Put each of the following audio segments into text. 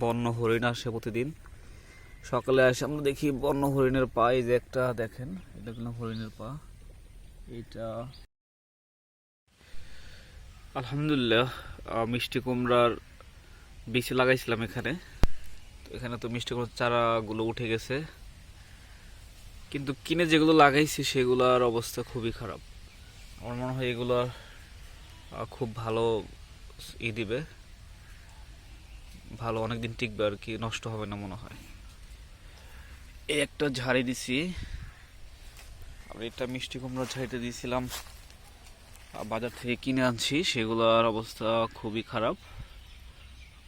বন্য হরিণ আসে প্রতিদিন। সকালে আসে, আমরা দেখি বন্য হরিণের পা, এই যে একটা দেখেন, এটা কোনো হরিণের পা। এটা আলহামদুলিল্লাহ মিষ্টি কুমড়ার বীজ লাগাইছিলাম এখানে। তো এখানে তো মিষ্টি কুমড়ার চারাগুলো উঠে গেছে। কিন্তু কিনে যেগুলো লাগাইছি, সেগুলোর অবস্থা খুবই খারাপ। আমার মনে হয় এগুলো খুব ভালো ই দিবে। ভালো অনেক দিন টিকবে আর কি, নষ্ট হবে না মনে হয়। এই একটা ঝাড়ি দিছি। আর এটা মিষ্টি কুমড়া ঝাড়িতে দিয়েছিলাম। বাজার থেকে কিনে আনছি, সেগুলোর অবস্থা খুবই খারাপ।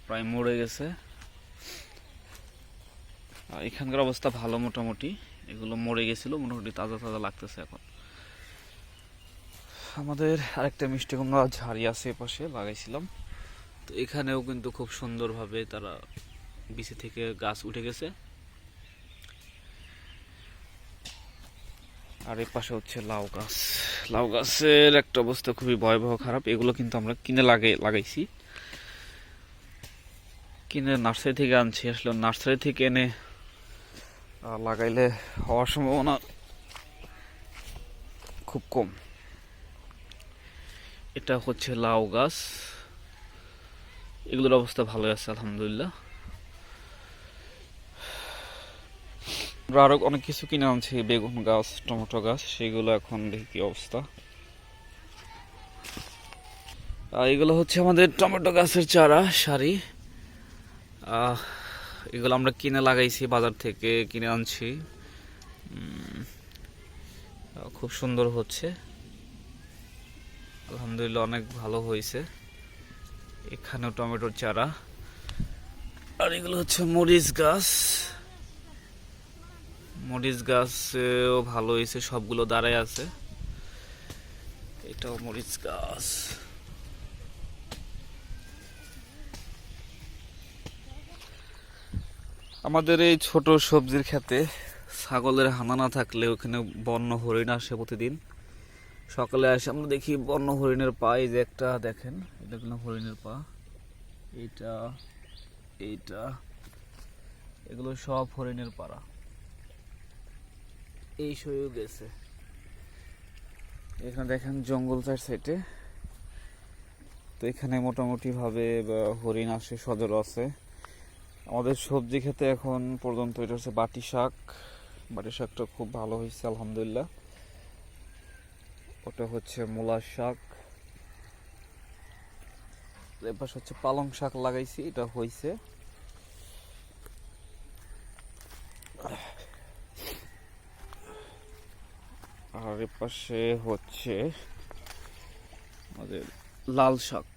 প্রায় মরে গেছে। আর এখানকার অবস্থা ভালো মোটামুটি। এগুলো মরে গেছিল, মোটামুটি তাজা তাজা লাগতেছে এখন। আমাদের আরেকটা মিষ্টি কুমড়া ঝাড়ি আছে এ পাশে লাগাইছিলাম। তো এখানেও কিন্তু খুব সুন্দরভাবে তারা বিচি থেকে গাছ উঠে গেছে। আর এই পাশে হচ্ছে লাউ গাছ। লাউ গাছের একটা অবস্থা খুবই ভয়াবহ খারাপ। এগুলো কিন্তু আমরা কিনে লাগাই লাগাইছি। কিনে নার্সারি থেকে আনছি। আসলে নার্সারি থেকে এনে লাগাইলে হওয়ার সম্ভাবনা খুব কম। এটা হচ্ছে লাউ গাছ। এগুলোর অবস্থা ভালো আছে, আলহামদুলিল্লাহ। আমরা আরও অনেক কিছু কিনে আনছি, বেগুন গাছ, টমেটো গাছ, সেগুলো এখন দেখি কি অবস্থা। আর এগুলো হচ্ছে আমাদের টমেটো গাছের চারা, সারি। এগুলো আমরা কিনে লাগাইছি, বাজার থেকে কিনে আনছি। খুব সুন্দর হচ্ছে। আলহামদুলিল্লাহ অনেক ভালো হয়েছে। এখানেও টমেটোর চারা। আর এগুলো হচ্ছে মরিচ গাছ। মরিচ গাছেও ভালো হয়েছে, সবগুলো দাঁড়ায় আছে। এটাও মরিচ গাছ। আমাদের এই ছোট সবজির ক্ষেতে ছাগলের হানা না থাকলে ওখানে বন্য হরিণ আসে প্রতিদিন। সকালে আসে, আমরা দেখি বন্য হরিণের পায়ে যে একটা, দেখেন। এটা কোনো হরিণের পা। এইটা এইটা, এগুলো সব হরিণের পাড়া। এই সয়েও গেছে। এখানে দেখেন জঙ্গল চার সাইডে। তো এখানে মোটামুটি ভাবে হরিণ আসে সদর আছে। আমাদের সবজি খেতে এখন পর্যন্ত এটা হচ্ছে বাটি শাক। বাটি শাকটা খুব ভালো হয়েছে, আলহামদুলিল্লাহ। ওটা হচ্ছে মূলা শাক। এবার হচ্ছে পালং শাক লাগাইছি এটা হয়েছে আর এপাশে হচ্ছে আমাদের লাল শাক।